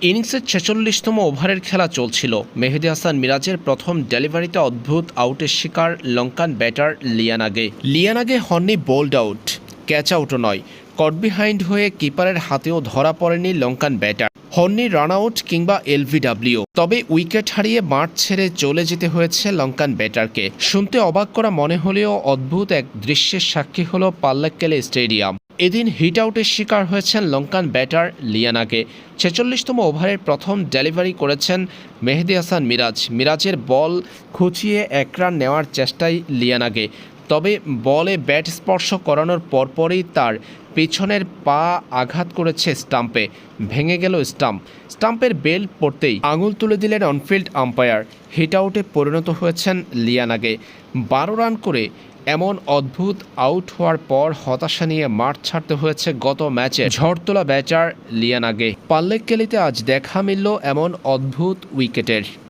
ইনিংসের ছেচল্লিশতম ওভারের খেলা চলছিল। মেহেদি হাসান মিরাজের প্রথম ডেলিভারিতে অদ্ভুত আউটের শিকার লঙ্কান ব্যাটার লিয়ানাগে। লিয়ানাগে হননি বোল্ড আউট, ক্যাচ আউটও নয়। কট বিহাইন্ড হয়ে কিপারের হাতেও ধরা পড়েনি লঙ্কান ব্যাটার। হননি রান আউট কিংবা এলভিডাব্লিউ। তবে উইকেট হারিয়ে মাঠ ছেড়ে চলে যেতে হয়েছে লঙ্কান ব্যাটারকে। শুনতে অবাক করা মনে হলেও অদ্ভুত এক দৃশ্যের সাক্ষী হল পাল্লাক্কেলে স্টেডিয়াম। এদিন হিট আউটের শিকার হয়েছেন লঙ্কান ব্যাটার লিয়ানাকে। ছেচল্লিশতম ওভারের প্রথম ডেলিভারি করেছেন মেহেদি হাসান মিরাজ। মিরাজের বল খুঁচিয়ে এক রান নেওয়ার চেষ্টায় লিয়ানাকে। তবে বলে ব্যাট স্পর্শ করানোর পরপরই তার পেছনের পা আঘাত করেছে স্টাম্পে। ভেঙে গেল স্টাম্প। স্টাম্পের বেল পড়তেই আঙুল তুলে দিলেন অনফিল্ড আম্পায়ার। হিট আউটে পরিণত হয়েছেন লিয়ানাগে বারো রান করে এমন অদ্ভুত আউট হওয়ার পর হতাশা নিয়ে মাঠ ছাড়তে হয়েছে গত ম্যাচে। ঝড়তোলা ব্যাচার লিয়ানাগে পাল্লেক কেলিতে আজ দেখা মিলল এমন অদ্ভুত উইকেটের।